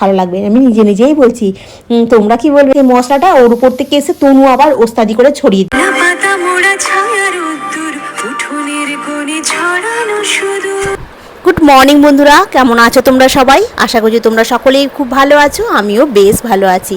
ভালো লাগবে। আমি নিজে নিজেই বলছি তোমরা কি বলবে এই মশলাটা ওর উপর থেকে এসে তনু আবার ওস্তাদি করে ছড়িয়ে দিল। গুড মর্নিং বন্ধুরা। কেমন আছো তোমরা সবাই? আশা করছি তোমরা সকলেই খুব ভালো আছো, আমিও বেশ ভালো আছি।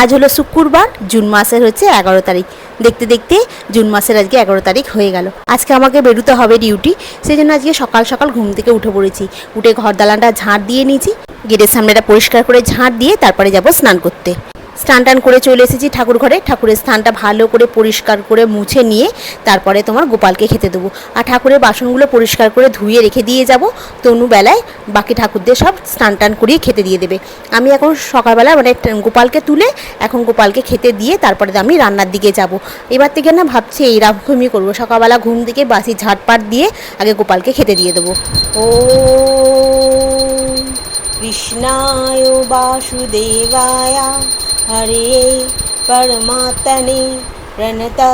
আজ হলো শুক্রবার, জুন মাসের হচ্ছে এগারো তারিখ। দেখতে দেখতে জুন মাসের আজকে এগারো তারিখ হয়ে গেল। আজকে আমাকে বেরোতে হবে ডিউটি সেই জন্য আজকে সকাল সকাল ঘুম থেকে উঠে পড়েছি। উঠে ঘর দালানটা ঝাঁট দিয়ে নিয়েছি, গেটের সামনেটা পরিষ্কার করে ঝাঁট দিয়ে তারপরে যাব স্নান করতে। স্নান টান করে চলে এসেছি ঠাকুর ঘরে। ঠাকুরের স্থানটা ভালো করে পরিষ্কার করে মুছে নিয়ে তারপরে তোমার গোপালকে খেতে দেবো। আর ঠাকুরের বাসনগুলো পরিষ্কার করে ধুয়ে রেখে দিয়ে যাব। তনু বেলায় বাকি ঠাকুরদের সব স্নান টান করিয়ে খেতে দিয়ে দেবে। আমি এখন সকালবেলা মানে গোপালকে তুলে এখন গোপালকে খেতে দিয়ে তারপরে আমি রান্নার দিকে যাব। এবার থেকে না ভাবছি এই এইরকমই করব। সকালবেলা ঘুম থেকে বাসি ঝাটপাট দিয়ে আগে গোপালকে খেতে দিয়ে দেবো। ও কৃষ্ণায় বাসুদেবায় হরে পরমাত্মনে প্রণতা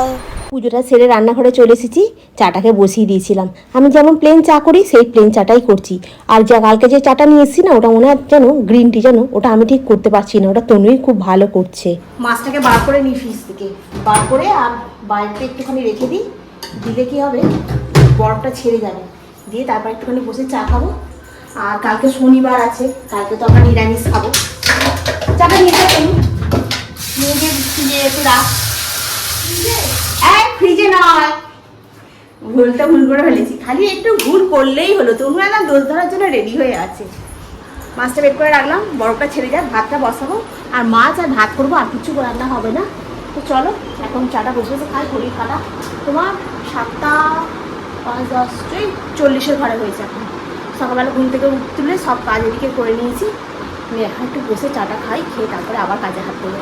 পুজোটা সেরে রান্নাঘরে চলে এসেছি চাটাকে বসিয়ে দিয়েছিলাম। আমি যেমন প্লেন চা করি সেই প্লেন চাটাই করছি। আর যা কালকে যে চাটা নিয়ে এসেছি না ওটা ওনার যেন গ্রিন টি যেন ওটা আমি ঠিক করতে পারছি না। ওটা তনুই খুব ভালো করছে। মাছটাকে বার করে নিই ফ্রিজ থেকে। বার করে আর বাইরটা একটুখানি রেখে দিই। দিলে কি হবে? বরফটা ছেড়ে যাবে। দিয়ে তারপর একটুখানি বসে চা খাব। আর কালকে শনিবার আছে কালকে তো আমরা নিরামিষ খাব। চাটা নিয়ে যাব গিয়ে ফ্রিজে একটু রাখ এই, ফ্রিজে নয়। ভুলটা ভুল করে ফেলেছি। খালি একটু ভুল করলেই হলো। তুমি একদম দোষ ধরার জন্য রেডি হয়ে আছে। মাছটা বের করে রাখলাম। বরফটা ছেড়ে যাক ভাতটা বসাবো। আর মাছ আর ভাত করব, আর কিছু রান্না হবে না। তো চলো, এখন চাটা বসে বসে খাই ঘড়ির কাটা তোমার সাতটা পাঁচ দশ চল্লিশের ঘরে হয়েছে এখন। সকালবেলা ঘুম থেকে তুলে সব কাজ এদিকে করে নিয়েছি। নিয়ে এখন একটু বসে চাটা খাই, খেয়ে তারপরে আবার কাজে হাত দেবো।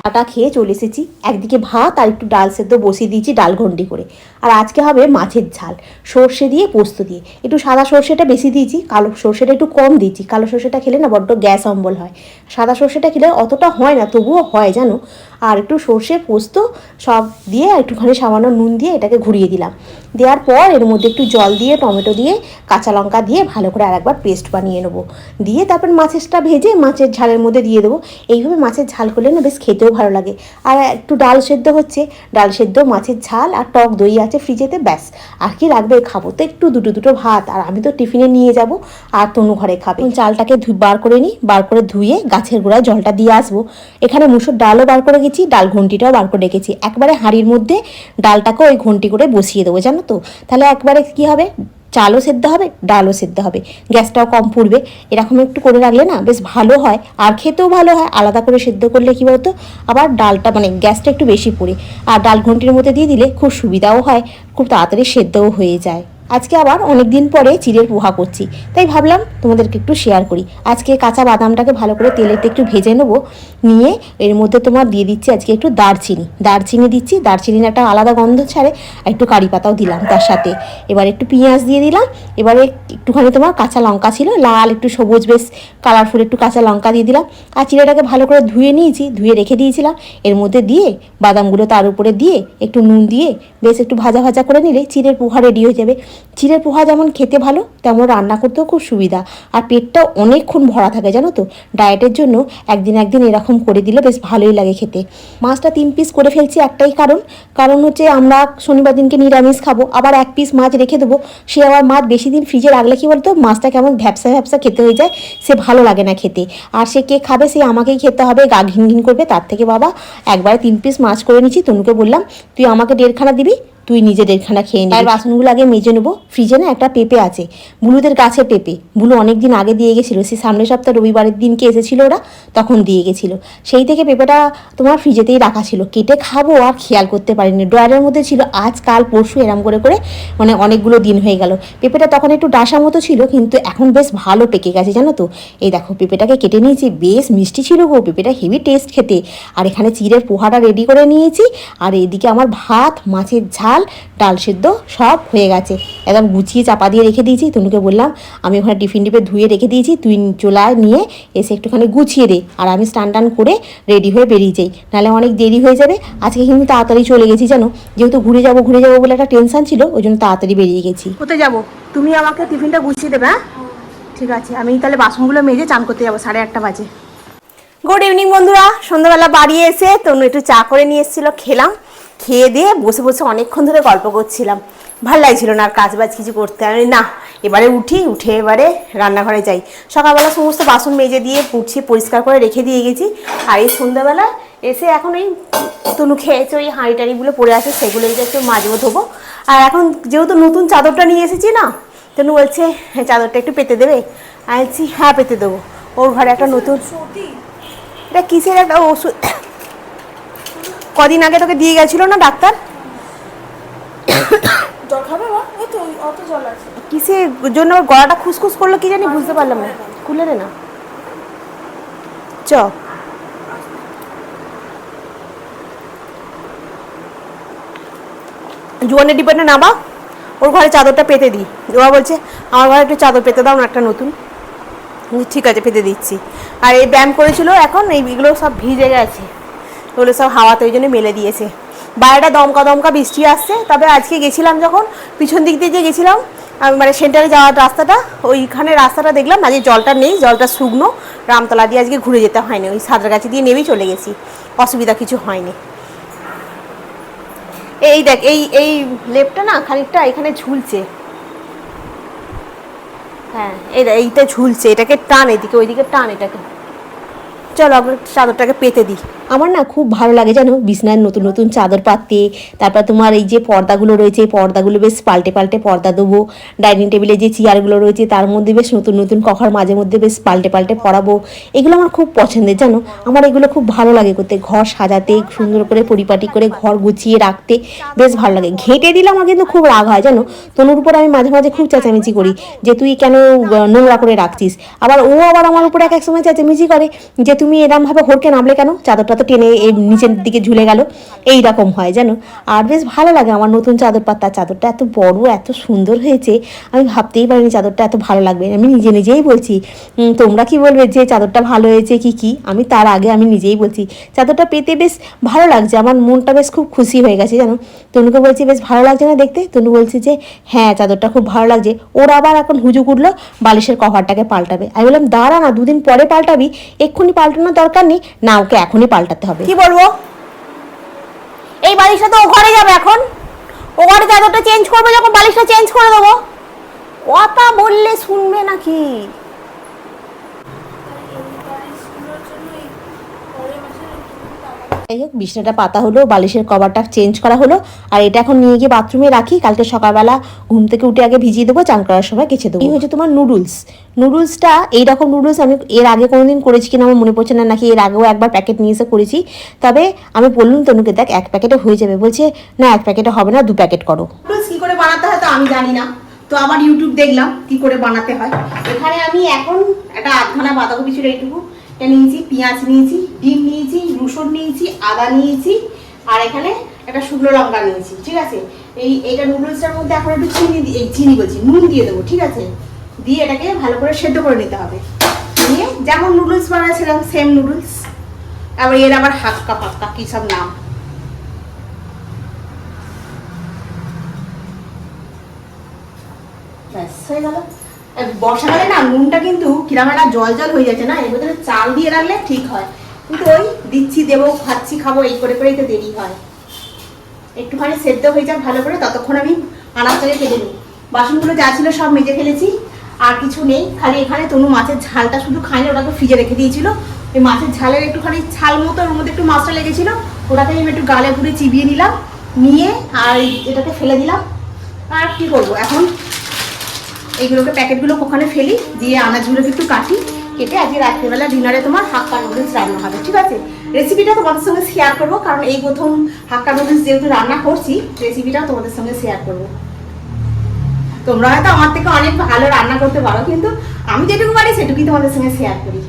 চাটা খেয়ে চলে এসেছি। একদিকে ভাত আর একটু ডাল সেদ্ধ বসিয়ে দিয়েছি ডাল ঘন্টি করে। আর আজকে হবে মাছের ঝাল, সর্ষে দিয়ে পোস্ত দিয়ে। একটু সাদা সর্ষেটা বেশি দিয়েছি, কালো সর্ষেটা একটু কম দিয়েছি। কালো সর্ষেটা খেলে না বড্ড গ্যাস অম্বল হয়। সাদা সর্ষেটা খেলে অতটা হয় না, তবুও হয় জানো। আর একটু সর্ষে, পোস্ত সব দিয়ে একটুখানি সামান্য নুন দিয়ে এটাকে ঘুরিয়ে দিলাম। দেওয়ার পর এর মধ্যে একটু জল দিয়ে, টমেটো দিয়ে, কাঁচা লঙ্কা দিয়ে ভালো করে আরেকবার পেস্ট বানিয়ে নেব। দিয়ে তারপর মাছেরটা ভেজে মাছের ঝালের মধ্যে দিয়ে দেবো। এইভাবে মাছের ঝাল করলে না বেশ খেতেও ভালো লাগে। আর একটু ডাল সেদ্ধ হচ্ছে, ডাল সেদ্ধ, মাছের ঝাল আর টক দই আছে ফ্রিজেতে, ব্যাস। আর কি লাগবে খাব? তো একটু দুটো দুটো ভাত। আর আমি তো টিফিনে নিয়ে যাব, আর তনু ঘরে খাবে। চালটাকে বার করে নিই, বার করে ধুয়ে গাছের গোড়ায় জলটা দিয়ে আসব। এখানে মুসুর ডালও বার করে গেছি, ডাল ঘন্টিটাও বার করে রেখেছি। একবারে হাঁড়ির মধ্যে ডালটাকে ওই ঘন্টি করে বসিয়ে দেবো, জানো তো? তাহলে একবারে কি হবে? চালও সেদ্ধ হবে, ডালও সেদ্ধ হবে। গ্যাসটাও কম পুড়বে। এরকম একটু করে রাখলে না বেশ ভালো হয়। আর খেতেও ভালো হয়। আলাদা করে সেদ্ধ করলে কী বলতো? আবার ডালটা মানে গ্যাসটা একটু বেশি পুড়ে। আর ডাল ঘন্টির মধ্যে দিয়ে দিলে খুব সুবিধাও হয়। খুব তাড়াতাড়ি সেদ্ধও হয়ে যায়। আজকে আবার অনেক দিন পরে চিড়ের পোহা করছি। তাই ভাবলাম তোমাদেরকে একটু শেয়ার করি। আজকে কাঁচা বাদামটাকে ভালো করে তেলেতে একটু ভেজে নেব। নিয়ে এর মধ্যে তোমার দিয়ে দিচ্ছি আজকে একটু দারচিনি। দারচিনি দিচ্ছি, দারচিনির একটা আলাদা গন্ধ ছাড়ে, আর একটু কারি পাতাও দিলাম তার সাথে। এবার একটু পেঁয়াজ দিয়ে দিলাম, এবারে একটুখানি তোমার কাঁচা লঙ্কা ছিল, লাল একটু সবুজ বেশ কালারফুল একটু কাঁচা লঙ্কা দিয়ে দিলাম। আর চিড়েটাকে ভালো করে ধুয়ে নিয়েছি, ধুয়ে রেখে দিয়েছিলাম। এর মধ্যে দিয়ে বাদামগুলো তার উপরে দিয়ে একটু নুন দিয়ে বেশ একটু ভাজা ভাজা করে নিলে চিড়ের পোহা রেডি হয়ে যাবে। চিড়ের পোহা যেমন খেতে ভালো, তেমন রান্না করতেও খুব সুবিধা। আর পেটটাও অনেকক্ষণ ভরা থাকে, জানো তো? ডায়েটের জন্য একদিন একদিন এরকম করে দিলে বেশ ভালোই লাগে খেতে। মাছটা তিন পিস করে ফেলছি একটাই কারণ। কারণ হচ্ছে আমরা শনিবার দিনকে নিরামিষ খাব, আবার এক পিস মাছ রেখে দেবো। সে আবার মাছ বেশি দিন ফ্রিজে রাখলে কি বলতো? মাছটা কেমন ভ্যাপসা ভ্যাপসা খেতে হয়ে যায়, সে ভালো লাগে না খেতে। আর সে কে খাবে, সে আমাকেই খেতে হবে, গা ঘিন ঘিন করবে। তার থেকে বাবা, একবারে তিন পিস মাছ করে নিচ্ছি তনুকে বললাম, তুই আমাকে দেড়খানা দিবি তুই নিজে দেড়খানা খেয়ে নিবি। আর বাসনগুলো আগে মেজে নেব। ফ্রিজে না একটা পেঁপে আছে। বুলুদের গাছের পেঁপে। বুলু অনেক দিন আগে দিয়ে গেছিল। সে সামনের সপ্তাহ রবিবারের দিনকে এসেছিল ওরা? তখন দিয়ে গেছিল। সেই থেকে পেঁপেটা তোমার ফ্রিজেতেই রাখা ছিল। কেটে খাব, আর খেয়াল করতে পারিনি। ড্রয়ারের মধ্যে ছিল আজ, কাল, পরশু, এরম করে করে মানে অনেকগুলো দিন হয়ে গেল। পেঁপেটা তখন একটু ডাসা মতো ছিল, কিন্তু এখন বেশ ভালো পেকে গেছে, জানো তো। এই দেখো, পেঁপেটাকে কেটে নিয়েছি। বেশ মিষ্টি ছিল গো, পেঁপেটা হেভি টেস্ট খেতে। আর এখানে চিড়ের পোহাটা রেডি করে নিয়েছি। আর এদিকে আমার ভাত, মাছের ঝাল ঝাল ডাল সেদ্ধ সব হয়ে গেছে। একদম গুছিয়ে চাপা দিয়ে রেখে দিয়েছি। তনুকে বললাম আমি ওখানে টিফিন টিপে ধুয়ে রেখে দিয়েছি তুই চোলায় নিয়ে এসে একটুখানি গুছিয়ে দে আর আমি স্নান টান করে রেডি হয়ে বেরিয়ে যাই। নাহলে অনেক দেরি হয়ে যাবে। আজকে কিন্তু তাড়াতাড়ি চলে গেছি জানো? যেহেতু ঘুরে যাব ঘুরে যাব বলে একটা টেনশন ছিল ওই জন্য তাড়াতাড়ি বেরিয়ে গেছি। কোথায় যাব? তুমি আমাকে টিফিনটা গুছিয়ে দেবে হ্যাঁ? ঠিক আছে আমি তাহলে বাসনগুলো মেজে চান করতে যাব সাড়ে আটটা বাজে। গুড ইভিনিং বন্ধুরা। সন্ধ্যাবেলা বাড়ি এসে তনু একটু চা করে নিয়ে এসেছিল খেলাম। খেয়ে দিয়ে বসে বসে অনেকক্ষণ ধরে গল্প করছিলাম। ভালো লাগছিল না আর কাজ বাজ কিছু করতে। আমি না এবারে উঠি উঠে এবারে রান্নাঘরে যাই। সকালবেলা সমস্ত বাসন মেজে দিয়ে পুছিয়ে পরিষ্কার করে রেখে দিয়ে গেছি। আর এই সন্ধ্যাবেলা এসে এখন এই তনু খেয়েছে ওই হাঁড়ি টাড়িগুলো পড়ে আছে সেগুলো একটু মাজবো ধোবো। আর এখন যেহেতু নতুন চাদরটা নিয়ে এসেছি না তনু বলছে "হ্যাঁ, চাদরটা একটু পেতে দেবে? আমি বলছি হ্যাঁ পেতে দেবো। ওর ঘরে একটা নতুন এটা কিসের একটা ওষুধ? কদিন আগে তোকে দিয়ে গেছিল না ডাক্তার? জল খাবে মা? এই তো অত জল আছে। কিসের জন্য গলাটা খুসখুস করল কি জানি বুঝতে পারলাম না। খুলে দে না। চ। জুয়ানের ডিপার্টে নামা। ওর ঘরে চাদরটা পেতে দিই ওরা বলছে আমার ঘরে একটু চাদর পেতে দাও না একটা নতুন। ঠিক আছে পেতে দিচ্ছি। আর এই ব্যায়াম করেছিল এখন এইগুলো সব ভিজে গেছে। ওগুলো সব হাওয়াতে ওই জন্য মেলে দিয়েছে। বাইরেটা দমকা দমকা বৃষ্টি আসছে, তবে আজকে গেছিলাম যখন, পিছন দিক দিয়ে যে গেছিলাম, আমি মানে সেন্টারে যাওয়ার রাস্তাটা, ওইখানে রাস্তাটা দেখলাম না যে জলটা নেই, জলটা শুকনো, রামতলা দিয়ে আজকে ঘুরে যেতে হয়নি, ওই সাঁতরাগাছি দিয়ে নেমেই চলে গেছি, অসুবিধা কিছু হয়নি। এই দেখ, এই এই লেপটা না খানিকটা এখানে ঝুলছে। হ্যাঁ এই এইটা ঝুলছে, এটাকে টান এদিকে, ওইদিকে টান এটাকে। চলো, আমরা চাদরটাকে পেতে দিই। আমার না খুব ভালো লাগে জানো, বিছনার নতুন নতুন চাদর পাততে। তারপর তোমার এই যে পর্দাগুলো রয়েছে, পর্দাগুলো বেশ পাল্টে পাল্টে পর্দা দেবো। ডাইনিং টেবিলে যে চেয়ারগুলো রয়েছে, তার মধ্যে বেশ নতুন নতুন কখার মাঝে মধ্যে বেশ পাল্টে পাল্টে পরাবো। এগুলো আমার খুব পছন্দের, জানো? আমার এগুলো খুব ভালো লাগে করতে। ঘর সাজাতে, সুন্দর করে পরিপাটি করে ঘর গুছিয়ে রাখতে বেশ ভালো লাগে। ঘেঁটে দিলে আমার কিন্তু খুব রাগ হয়, জানো? তনুর উপর আমি মাঝে মাঝে খুব চেঁচামেচি করি যে তুই কেন নোংরা করে রাখছিস? আবার ও আবার আমার উপরে এক এক সময় চেঁচামেচি করে যে তুমি এরমভাবে হরকে নামলে কেন? চাদরটা তো টেনে এই নিচের দিকে ঝুলে গেল। এই রকম হয়, জানো? আর বেশ ভালো লাগে আমার নতুন চাদর পাতা চাদরটা এত বড়, এত সুন্দর হয়েছে, আমি ভাবতেই পারিনি চাদরটা এত ভালো লাগবে। আমি নিজে নিজেই বলছি তোমরা কি বলবে যে চাদরটা ভালো হয়েছে, কি কি? আমি তার আগে আমি নিজেই বলছি, চাদরটা পেতে বেশ ভালো লাগছে, আমার মনটা বেশ খুব খুশি হয়ে গেছে, জানো? তনুকে বলছি, বেশ ভালো লাগছে না দেখতে? তনু বলছে যে হ্যাঁ চাদরটা খুব ভালো লাগছে। ওর আবার এখন হুজুক উঠল, বালিশের কভারটাকে পাল্টাবে। আমি বললাম, দাঁড়া না, দুদিন পরে পাল্টাবি, এক্ষুনি পাল্টানোর দরকার নেই, না, ওকে এখনই পাল্টাতে হবে। কি বলব? এই বালিশটা তো ও ঘরে যাবে এখন। ও ঘরে চাদরটা চেঞ্জ করবে, যখন বালিশটা চেঞ্জ করে দেবো। কথা বললে শুনবে নাকি? যাই হোক, বিছনাটা পাতা হলো, বালিশের কভারটা চেঞ্জ করা হলো, আর এটা এখন নিয়ে গিয়ে বাথরুমে রাখি। কালকে সকালবেলা ঘুম থেকে উঠে আগে ভিজিয়ে দেবো, চান করার সময় কেচে দেবো। এই হচ্ছে তোমার নুডলস নুডলসটা এইরকম নুডলস আমি এর আগে কোনোদিন করেছি কিনা আমার মনে পড়ছে না, নাকি এর আগেও একবার প্যাকেট নিয়ে এসে করেছি। তবে আমি বললাম তনুকে, দেখ, এক প্যাকেটে হয়ে যাবে। বলছে, না, এক প্যাকেটে হবে না, দু প্যাকেট করো। নুডলস কি করে বানাতে হয় তো আমি জানি না। তো আবার ইউটিউব দেখলাম কি করে বানাতে হয়। এখানে আমি এখন একটা আধখানা বাঁধাকপি ছিল এইটুকু। এটা নিয়েছি, পেঁয়াজ নিয়েছি, ডিম নিয়েছি, রসুন নিয়েছি, আদা নিয়েছি, আর এখানে একটা শুকনো লঙ্কা নিয়েছি, ঠিক আছে? এই, এইটা নুডলসটার মধ্যে এখন একটু চিনি এই চিনি বলছি, নুন দিয়ে দেবো, ঠিক আছে? দিয়ে এটাকে ভালো করে সেদ্ধ করে নিতে হবে। নিয়ে যেমন নুডলস বানাচ্ছিলাম সেম নুডলস। আবার এর আবার হাক্কা পাক্কা কী সব নাম। ব্যাস, হয়ে গেল। বর্ষাকালে না নুনটা কিন্তু কিরম জল জল হয়ে যাচ্ছে না? এর চাল দিয়ে রাখলে ঠিক হয়। কিন্তু ওই দিচ্ছি, দেবো, খাচ্ছি, খাব, এই করে করেই তো দেরি হয়। একটুখানি সেদ্ধ হয়ে যাক ভালো করে, ততক্ষণ আমি আনাজটাকে কেটে নিই বাসনগুলো যা ছিল সব মেজে ফেলেছি, আর কিছু নেই। খালি এখানে তনু মাছের ঝালটা শুধু খাইনি ওটাকে ফ্রিজে রেখে দিয়েছিল। ওই মাছের ঝালের একটুখানি ছাল মতো ওর মধ্যে একটু মাছটা লেগেছিল। ওটাকে আমি একটু গালে পুড়ে চিবিয়ে নিলাম, নিয়ে আর এটাকে ফেলে দিলাম। আর কি করব? এখন এইগুলোকে প্যাকেটগুলো ওখানে ফেলি, দিয়ে আনাজগুলোকে একটু কাটি, কেটে আজকে রাত্রিবেলা ডিনারে তোমার হাক্কা নুডলস রান্না হবে, ঠিক আছে? রেসিপিটা তোমাদের সঙ্গে শেয়ার করব, কারণ এই প্রথম হাক্কা নুডলস যেহেতু রান্না করছি রেসিপিটাও তোমাদের সঙ্গে শেয়ার করব। তোমরা হয়তো আমার থেকে অনেক ভালো রান্না করতে পারো, কিন্তু আমি যেটুকু পারি সেটুকুই তোমাদের সঙ্গে শেয়ার করি।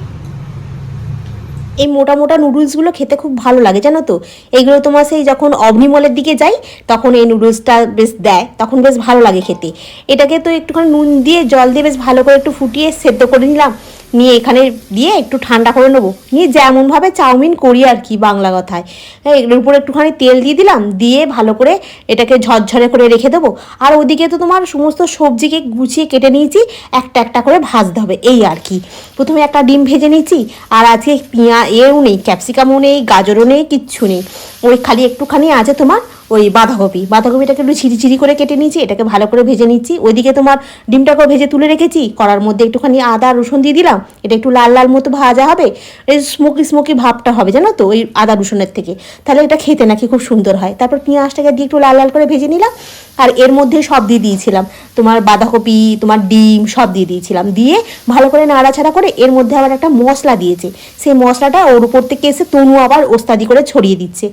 এই মোটা মোটা নুডলসগুলো খেতে খুব ভালো লাগে, জানো তো? এইগুলো তোমার সেই যখন অগ্নিমলের দিকে যাই, তখন এই নুডলসটা বেশ দেয়, তখন বেশ ভালো লাগে খেতে। এটাকে তো একটুখানি নুন দিয়ে জল দিয়ে বেশ ভালো করে একটু ফুটিয়ে সেদ্ধ করে নিলাম নিয়ে এখানে দিয়ে একটু ঠান্ডা করে নেব। নিয়ে যেমনভাবে চাউমিন করি আর কি বাংলা কথায়। হ্যাঁ এগুলোর উপরে একটুখানি তেল দিয়ে দিলাম, দিয়ে ভালো করে এটাকে ঝরঝরে করে রেখে দেবো। আর ওদিকে তো তোমার সমস্ত সবজিকে গুছিয়ে কেটে নিয়েছি, একটা একটা করে ভাজতে হবে, এই আর কি। প্রথমে একটা ডিম ভেজে নিয়েছি, আর আজকে পিঁয়া এও নেই, ক্যাপসিকামও নেই, গাজরও নেই, কিচ্ছু নেই। ওই খালি একটুখানি আছে তোমার ওই বাঁধাকপি। বাঁধাকপিটাকে একটু ছিরি ছিরি করে কেটে নিয়েছি, এটাকে ভালো করে ভেজে নিচ্ছি। ওইদিকে তোমার ডিমটাকেও ভেজে তুলে রেখেছি। কড়ার মধ্যে একটুখানি আদা, রসুন দিয়ে দিলাম। এটা একটু লাল লাল মতো ভাজা হবে। এই স্মোকি স্মোকি ভাবটা হবে, জানো তো, ওই আদা, রসুনের থেকে। তাহলে এটা খেতে নাকি খুব সুন্দর হয়। তারপর পেঁয়াজটাকে দিয়ে একটু লাল লাল করে ভেজে নিলাম। আর এর মধ্যে সব দিয়ে দিয়েছিলাম। তোমার বাঁধাকপি, তোমার ডিম, সব দিয়ে দিয়েছিলাম। দিয়ে ভালো করে নাড়াচাড়া করে এর মধ্যে আবার একটা মশলা দিয়েছে। সেই মশলাটা ওর উপর থেকে এসে তনু আবার ওস্তাদি করে ছড়িয়ে দিচ্ছে।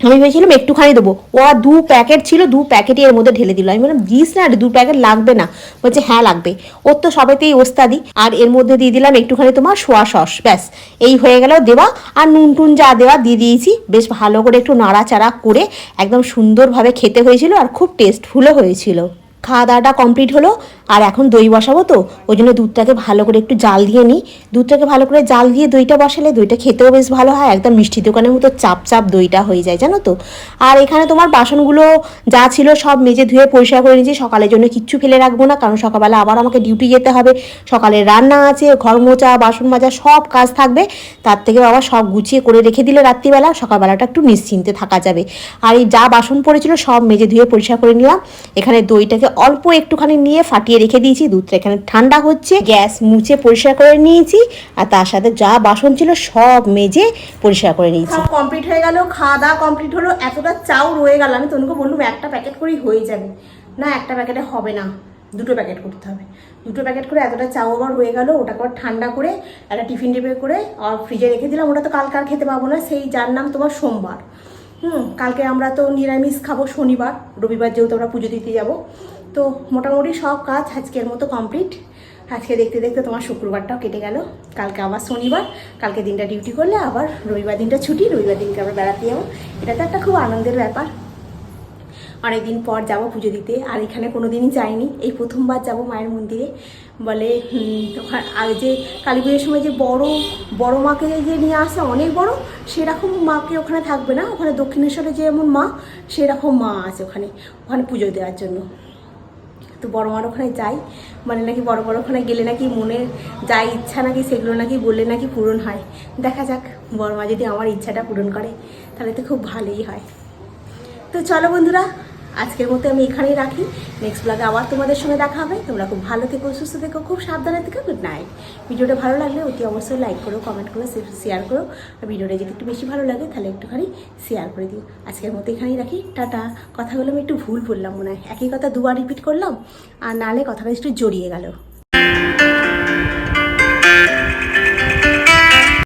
আমি ভেবেছিলাম একটুখানি দেবো। ও দু প্যাকেট ছিল, দু প্যাকেটই এর মধ্যে ঢেলে দিল। আমি বললাম দিস না, দু প্যাকেট লাগবে না। বলছে হ্যাঁ লাগবে। ওর তো সবেতেই ওস্তাদি। আর এর মধ্যে দিয়ে দিলাম একটুখানি তোমার সোয়া সস, ব্যাস। এই হয়ে গেল দেওয়া। আর নুন টুন যা দেওয়া দিয়ে দিয়েছি। বেশ ভালো করে একটু নাড়াচাড়া করে একদম সুন্দরভাবে খেতে হয়েছিল আর খুব টেস্টফুলও হয়েছিল। খাওয়া দাওয়াটা কমপ্লিট হলো, আর এখন দই বসাবো তো, ওই জন্য দুধটাকে ভালো করে একটু জাল দিয়ে নিই। দুধটাকে ভালো করে জাল দিয়ে দইটা বসালে দইটা খেতেও বেশ ভালো হয়, একদম মিষ্টি দোকানের মতো চাপ চাপ দইটা হয়ে যায়, জানো তো। আর এখানে তোমার বাসনগুলো যা ছিল সব মেজে ধুয়ে পরিষ্কার করে নিয়েছি, সকালের জন্য কিচ্ছু ফেলে রাখব না, কারণ সকালবেলা আবার আমাকে ডিউটি যেতে হবে। সকালে রান্না আছে, ঘর মোচা বাসন মাজা, সব কাজ থাকবে, তার থেকে আবার সব গুছিয়ে করে রেখে দিলে রাত্রিবেলা, সকালবেলাটা একটু নিশ্চিন্তে থাকা যাবে। আর এই যা বাসন পড়েছিল সব মেজে ধুয়ে পরিষ্কার করে নিলাম, এখানে দইটাকে অল্প একটুখানি নিয়ে ফাটিয়ে রেখে দিয়েছি। দুধটা এখানে ঠান্ডা হচ্ছে। গ্যাস মুছে পরিষ্কার করে নিয়েছি। আর তার সাথে যা বাসন ছিল সব মেজে পরিষ্কার করে নিয়েছি। কমপ্লিট হয়ে গেল। খাওয়া দাওয়া কমপ্লিট হলো। এতটা চাউ রয়ে গেল। আমি তনুকে বললাম, একটা প্যাকেট করেই হয়ে যাবে। না, একটা প্যাকেটে হবে না। দুটো প্যাকেট করতে হবে। দুটো প্যাকেট করে এতটা চাউ আবার হয়ে গেল। ওটাকে আবার ঠান্ডা করে একটা টিফিন টেপে করে আর ফ্রিজে রেখে দিলাম। ওটা তো কালকে আর খেতে পাবো না। সেই যার নাম তোমার সোমবার। হুম, কালকে আমরা তো নিরামিষ খাব শনিবার। রবিবার যেহেতু আমরা পুজো দিতে যাব। তো মোটামুটি সব কাজ আজকের মতো কমপ্লিট। আজকে দেখতে দেখতে তোমার শুক্রবারটাও কেটে গেল। কালকে আবার শনিবার, কালকে দিনটা ডিউটি করলে আবার রবিবার দিনটা ছুটি, রবিবার দিনকে আমরা বেড়াতে যাব। এটা তো একটা খুব আনন্দের ব্যাপার। অনেকদিন পর যাব পুজো দিতে, আর এখানে কোনো দিনই যাইনি। এই প্রথমবার যাব মায়ের মন্দিরে। বলে আগে যে কালী পুজোর সময় যে বড় বড় মাকে যে নিয়ে আসে, অনেক বড়, সেরকম মাকে ওখানে থাকবে না। ওখানে দক্ষিণেশ্বরে যেমন মা, সেরকম মা আছে ওখানে ওখানে পুজো দেওয়ার জন্য। তো বড় মার ওখানে যাই। মানে নাকি বড় বড় ওখানে গেলে নাকি মনের যা ইচ্ছা নাকি সেগুলো নাকি বললে নাকি পূরণ হয়। দেখা যাক, বড় মা যদি আমার ইচ্ছাটা পূরণ করে, তাহলে তো খুব ভালোই হয়। তো চলো বন্ধুরা আজকের মতো আমি এখানেই রাখি। নেক্সট ব্লগে আবার তোমাদের সঙ্গে দেখা হবে। তোমরা খুব ভালো থেকো, সুস্থ থেকো, খুব সাবধানে থেকো। গুড নাইট ভিডিওটা ভালো লাগলে অতি অবশ্যই লাইক করো কমেন্ট করো শেয়ার করো। আর ভিডিওটা যদি একটু বেশি ভালো লাগে, তাহলে একটুখানি শেয়ার করে দিও। আজকের মতো এখানেই রাখি। টাটা। কথাগুলো আমি একটু ভুল বললাম মনে হয়। একই কথা দুবার রিপিট করলাম, আর নালে কথাটা একটু জড়িয়ে গেল।